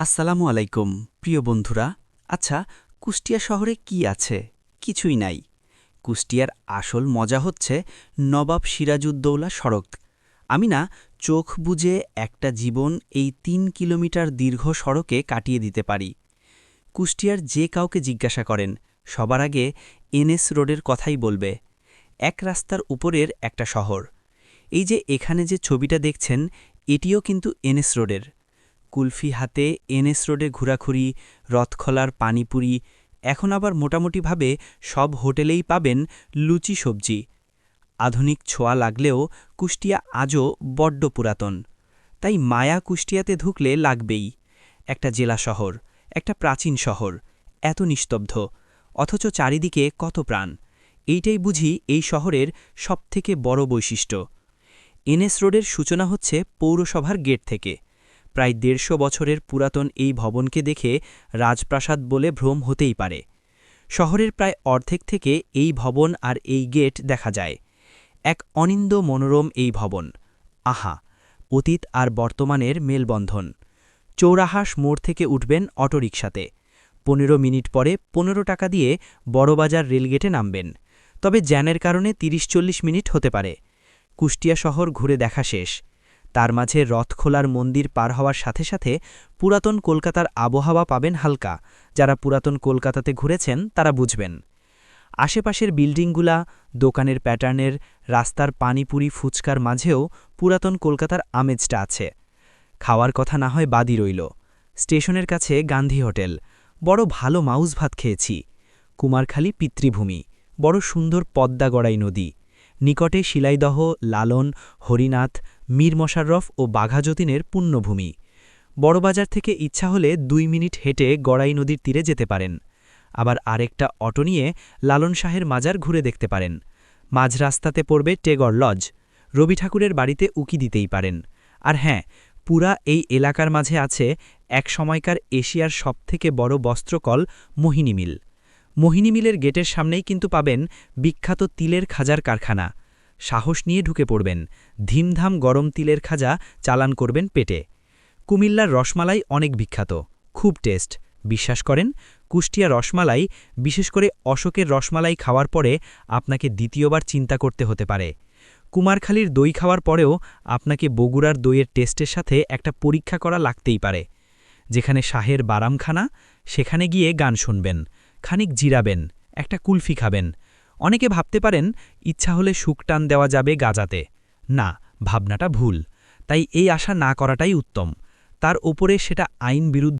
আসসালামু আলাইকুম, প্রিয় বন্ধুরা। আচ্ছা কুষ্টিয়া শহরে কি আছে? কিছুই নাই। কুষ্টিয়ার আসল মজা হচ্ছে নবাব সিরাজউদ্দৌলা সড়ক। আমি না, চোখ বুজে একটা জীবন এই তিন কিলোমিটার দীর্ঘ সড়কে কাটিয়ে দিতে পারি। কুষ্টিয়ার যে কাউকে জিজ্ঞাসা করেন, সবার আগে এনএস রোডের কথাই বলবে। এক রাস্তার উপরের একটা শহর। এই যে এখানে যে ছবিটা দেখছেন, এটিও কিন্তু এনএস রোডের। কুলফি হাতে এনএস রোডে ঘোরাঘুরি, রথখলার পানিপুরি, এখন আবার মোটামুটিভাবে সব হোটেলেই পাবেন লুচি সবজি। আধুনিক ছোঁয়া লাগলেও কুষ্টিয়া আজও বড্ড পুরাতন। তাই মায়া কুষ্টিয়াতে ঢুকলে লাগবেই। একটা জেলা শহর, একটা প্রাচীন শহর, এত নিস্তব্ধ, অথচ চারিদিকে কত প্রাণ। এইটাই বুঝি এই শহরের সবথেকে বড় বৈশিষ্ট্য। এনএস রোডের সূচনা হচ্ছে পৌরসভার গেট থেকে। প্রায় দেড়শো বছরের পুরাতন এই ভবনকে দেখে রাজপ্রাসাদ বলে ভ্রম হতেই পারে। শহরের প্রায় অর্ধেক থেকে এই ভবন আর এই গেট দেখা যায়। এক অনিন্দ মনোরম এই ভবন। আহা, অতীত আর বর্তমানের মেলবন্ধন। চৌরাহাস মোড় থেকে উঠবেন অটোরিকশাতে। পনেরো মিনিট পরে পনেরো টাকা দিয়ে বড়বাজার রেলগেটে নামবেন। তবে জ্যানের কারণে তিরিশ চল্লিশ মিনিট হতে পারে। কুষ্টিয়া শহর ঘুরে দেখা শেষ। তার মাঝে রথখোলার মন্দির পার হওয়ার সাথে সাথে পুরাতন কলকাতার আবহাওয়া পাবেন হালকা। যারা পুরাতন কলকাতাতে ঘুরেছেন, তারা বুঝবেন। আশেপাশের বিল্ডিংগুলা, দোকানের প্যাটার্নের, রাস্তার পানিপুরি ফুচকার মাঝেও পুরাতন কলকাতার আমেজটা আছে। খাওয়ার কথা না হয় বাদই রইল। স্টেশনের কাছে গান্ধী হোটেল। বড় ভালো মাউস ভাত খেয়েছি। কুমারখালী পিতৃভূমি। বড় সুন্দর পদ্মা গড়াই নদী। নিকটে শিলাইদহ, লালন, হরিনাথ মীর মশাররফ ও বাঘাযতীনের পুণ্যভূমি। বড়বাজার থেকে ইচ্ছা হলে দুই মিনিট হেঁটে গড়াই নদীর তীরে যেতে পারেন। আবার আরেকটা অটো নিয়ে লালন শাহের মাজার ঘুরে দেখতে পারেন। মাঝ রাস্তাতে পড়বে টেগর লজ। রবি ঠাকুরের বাড়িতে উকি দিতেই পারেন। আর হ্যাঁ পুরা এই এলাকার মাঝে আছে এক সময়কার এশিয়ার সবথেকে বড় বস্ত্রকল মোহিনী মিল। মোহিনী মিলের গেটের সামনেই কিন্তু পাবেন বিখ্যাত তিলের খাজার কারখানা। সাহস নিয়ে ঢুকে পড়বেন। ধিমধাম গরম তিলের খাজা চালান করবেন পেটে। কুমিল্লার রসমালাই অনেক বিখ্যাত। খুব টেস্ট। বিশ্বাস করেন, কুষ্টিয়া রসমালাই, বিশেষ করে অশোকের রসমালাই খাওয়ার পরে আপনাকে দ্বিতীয়বার চিন্তা করতে হতে পারে। কুমারখালীর দই খাওয়ার পরেও আপনাকে বগুড়ার দইয়ের টেস্টের সাথে একটা পরীক্ষা করা লাগতেই পারে। যেখানে শাহের বারামখানা, সেখানে গিয়ে গান শুনবেন, খানিক জিরাবেন, একটা কুলফি খাবেন অনেকে ভাবতে পারেন, ইচ্ছা হলে সুখ টান দেওয়া যাবে গাজাতে। না, ভাবনাটা ভুল। তাই এই আশা না করাটাই উত্তম। তার ওপরে সেটা আইন বিরুদ্ধ